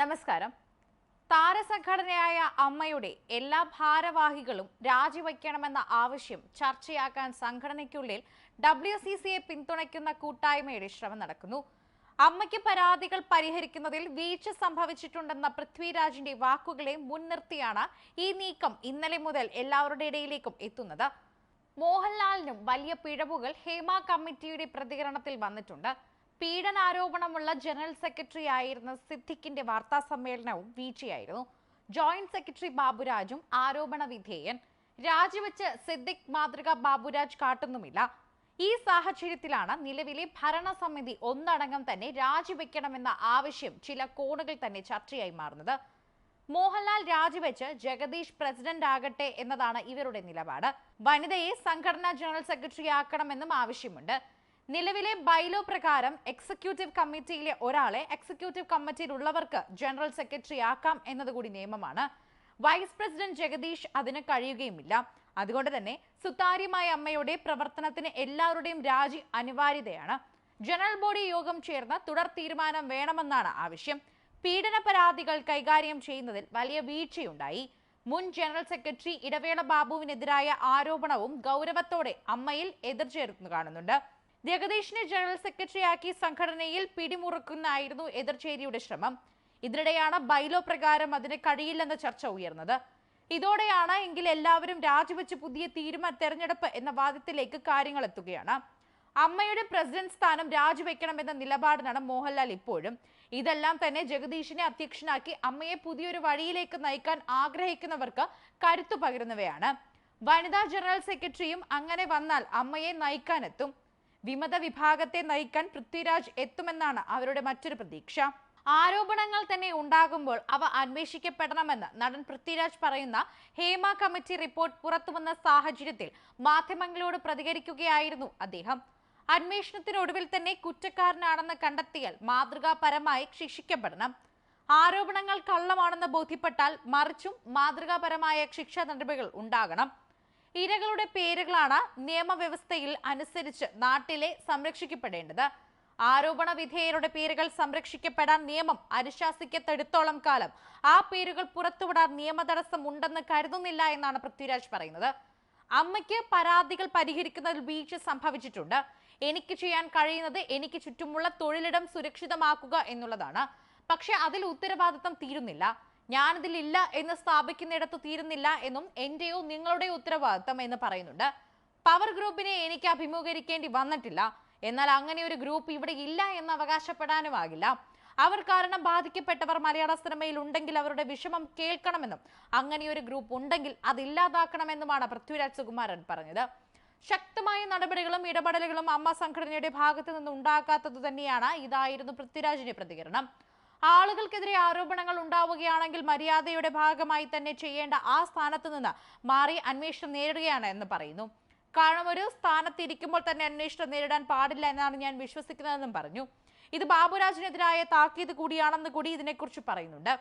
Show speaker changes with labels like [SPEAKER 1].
[SPEAKER 1] നമസ്കാരം. താരസംഘടനയായ അമ്മയുടെ എല്ലാ ഭാരവാഹികളും രാജിവയ്ക്കണമെന്ന ആവശ്യം ചർച്ചയാക്കാൻ സംഘടനയ്ക്കുള്ളിൽ ഡബ്ല്യു സി സിയെ പിന്തുണയ്ക്കുന്ന കൂട്ടായ്മയുടെ ശ്രമം നടക്കുന്നു. അമ്മയ്ക്ക് പരാതികൾ പരിഹരിക്കുന്നതിൽ വീഴ്ച സംഭവിച്ചിട്ടുണ്ടെന്ന പൃഥ്വിരാജിന്റെ വാക്കുകളെ മുൻനിർത്തിയാണ് ഈ നീക്കം ഇന്നലെ മുതൽ എല്ലാവരുടെ ഇടയിലേക്കും എത്തുന്നത്. മോഹൻലാലിനും വലിയ പിഴവുകൾ ഹേമ കമ്മിറ്റിയുടെ പ്രതികരണത്തിൽ വന്നിട്ടുണ്ട്. പീഡനാരോപണമുള്ള ജനറൽ സെക്രട്ടറി ആയിരുന്ന സിദ്ദിഖിന്റെ വാർത്താ സമ്മേളനവും വീഴ്ചയായിരുന്നു ജോയിന്റ് സെക്രട്ടറി ബാബുരാജും ആരോപണ വിധേയൻ. രാജിവെച്ച് സിദ്ദിഖ് മാതൃക ബാബുരാജ് കാട്ടുന്നുമില്ല. ഈ സാഹചര്യത്തിലാണ് നിലവിലെ ഭരണസമിതി ഒന്നടങ്കം തന്നെ രാജിവെക്കണമെന്ന ആവശ്യം ചില കോണുകൾ തന്നെ ചർച്ചയായി മാറുന്നത്. മോഹൻലാൽ രാജിവെച്ച് ജഗദീഷ് പ്രസിഡന്റ് ആകട്ടെ എന്നതാണ് ഇവരുടെ നിലപാട്. വനിതയെ സംഘടനാ ജനറൽ സെക്രട്ടറി ആക്കണമെന്നും ആവശ്യമുണ്ട്. നിലവിലെ ബൈലോ പ്രകാരം എക്സിക്യൂട്ടീവ് കമ്മിറ്റിയിലെ ഒരാളെ എക്സിക്യൂട്ടീവ് കമ്മിറ്റിയിലുള്ളവർക്ക് ജനറൽ സെക്രട്ടറി ആക്കാം എന്നതുകൂടി നിയമമാണ്. വൈസ് പ്രസിഡന്റ് ജഗദീഷ് അതിന് കഴിയുകയുമില്ല. അതുകൊണ്ട് തന്നെ സുതാര്യമായ അമ്മയുടെ പ്രവർത്തനത്തിന് എല്ലാവരുടെയും രാജി അനിവാര്യതയാണ്. ജനറൽ ബോഡി യോഗം ചേർന്ന് തുടർ തീരുമാനം വേണമെന്നാണ് ആവശ്യം. പീഡന പരാതികൾ കൈകാര്യം ചെയ്യുന്നതിൽ വലിയ വീഴ്ചയുണ്ടായി. മുൻ ജനറൽ സെക്രട്ടറി ഇടവേള ബാബുവിനെതിരായ ആരോപണവും ഗൗരവത്തോടെ അമ്മയിൽ എതിർചേർന്നു കാണുന്നുണ്ട്. ജഗദീഷിനെ ജനറൽ സെക്രട്ടറിയാക്കി സംഘടനയിൽ പിടിമുറുക്കുന്നായിരുന്നു എതിർചേരിയുടെ ശ്രമം. ഇതിനിടെയാണ് ബൈലോ പ്രകാരം അതിന് കഴിയില്ലെന്ന ചർച്ച ഉയർന്നത്. ഇതോടെയാണ് എങ്കിൽ എല്ലാവരും രാജിവെച്ച് പുതിയ തീരുമാന തെരഞ്ഞെടുപ്പ് എന്ന വാദത്തിലേക്ക് കാര്യങ്ങൾ എത്തുകയാണ്. അമ്മയുടെ പ്രസിഡന്റ് സ്ഥാനം രാജിവെക്കണമെന്ന നിലപാടിനാണ് മോഹൻലാൽ ഇപ്പോഴും. ഇതെല്ലാം തന്നെ ജഗദീഷിനെ അധ്യക്ഷനാക്കി അമ്മയെ പുതിയൊരു വഴിയിലേക്ക് നയിക്കാൻ ആഗ്രഹിക്കുന്നവർക്ക് കരുത്തു പകരുന്നവയാണ്. വനിതാ ജനറൽ സെക്രട്ടറിയും അങ്ങനെ വന്നാൽ അമ്മയെ നയിക്കാനെത്തും. വിമത വിഭാഗത്തെ നയിക്കാൻ പൃഥ്വിരാജ് എത്തുമെന്നാണ് അവരുടെ മറ്റൊരു പ്രതീക്ഷ. ആരോപണങ്ങൾ തന്നെ ഉണ്ടാകുമ്പോൾ അവ അന്വേഷിക്കപ്പെടണമെന്ന് നടൻ പൃഥ്വിരാജ് പറയുന്ന ഹേമ കമ്മിറ്റി റിപ്പോർട്ട് പുറത്തുവന്ന സാഹചര്യത്തിൽ മാധ്യമങ്ങളോട് പ്രതികരിക്കുകയായിരുന്നു അദ്ദേഹം. അന്വേഷണത്തിനൊടുവിൽ തന്നെ കുറ്റക്കാരനാണെന്ന് കണ്ടെത്തിയാൽ മാതൃകാപരമായി ശിക്ഷിക്കപ്പെടണം. ആരോപണങ്ങൾ കള്ളമാണെന്ന് ബോധ്യപ്പെട്ടാൽ മറിച്ചും മാതൃകാപരമായ ശിക്ഷാ നടപടികൾ ഉണ്ടാകണം. ഇരകളുടെ പേരുകളാണ് നിയമവ്യവസ്ഥയിൽ അനുസരിച്ച് നാട്ടിലെ സംരക്ഷിക്കപ്പെടേണ്ടത്. ആരോപണ വിധേയരുടെ പേരുകൾ സംരക്ഷിക്കപ്പെടാൻ നിയമം അനുശാസിക്കത്തെടുത്തോളം കാലം ആ പേരുകൾ പുറത്തുവിടാൻ നിയമതടസ്സം ഉണ്ടെന്ന് കരുതുന്നില്ല എന്നാണ് പൃഥ്വിരാജ് പറയുന്നത്. അമ്മയ്ക്ക് പരാതികൾ പരിഹരിക്കുന്നതിൽ വീഴ്ച സംഭവിച്ചിട്ടുണ്ട്. എനിക്ക് ചെയ്യാൻ കഴിയുന്നത് എനിക്ക് ചുറ്റുമുള്ള തൊഴിലിടം സുരക്ഷിതമാക്കുക എന്നുള്ളതാണ്. പക്ഷെ അതിൽ ഉത്തരവാദിത്തം തീരുന്നില്ല. ഞാനിതിൽ ഇല്ല എന്ന് സ്ഥാപിക്കുന്നിടത്ത് തീരുന്നില്ല എന്നും എന്റെയോ നിങ്ങളുടെ ഉത്തരവാദിത്തം എന്ന് പറയുന്നുണ്ട്. പവർ ഗ്രൂപ്പിനെ എനിക്ക് അഭിമുഖീകരിക്കേണ്ടി വന്നിട്ടില്ല. എന്നാൽ അങ്ങനെ ഒരു ഗ്രൂപ്പ് ഇവിടെ ഇല്ല എന്ന് അവകാശപ്പെടാനുമാകില്ല അവർ കാരണം ബാധിക്കപ്പെട്ടവർ മലയാള സിനിമയിൽ ഉണ്ടെങ്കിൽ അവരുടെ വിഷമം കേൾക്കണമെന്നും അങ്ങനെ ഒരു ഗ്രൂപ്പ് ഉണ്ടെങ്കിൽ അത് ഇല്ലാതാക്കണമെന്നുമാണ് പൃഥ്വിരാജ് സുകുമാരൻ പറഞ്ഞത്. ശക്തമായ നടപടികളും ഇടപെടലുകളും അമ്മ സംഘടനയുടെ ഭാഗത്തു നിന്ന് ഉണ്ടാക്കാത്തത് തന്നെയാണ് ഇതായിരുന്നു പൃഥ്വിരാജിന്റെ പ്രതികരണം. ആളുകൾക്കെതിരെ ആരോപണങ്ങൾ ഉണ്ടാവുകയാണെങ്കിൽ മര്യാദയുടെ ഭാഗമായി തന്നെ ചെയ്യേണ്ട ആ സ്ഥാനത്ത് നിന്ന് മാറി അന്വേഷണം നേരിടുകയാണ് എന്ന് പറയുന്നു. കാരണം ഒരു സ്ഥാനത്ത് ഇരിക്കുമ്പോൾ തന്നെ അന്വേഷണം നേരിടാൻ പാടില്ല എന്നാണ് ഞാൻ വിശ്വസിക്കുന്നതെന്നും പറഞ്ഞു. ഇത് ബാബുരാജിനെതിരായ താക്കീത് കൂടിയാണെന്ന് കൂടി ഇതിനെക്കുറിച്ച് പറയുന്നുണ്ട്.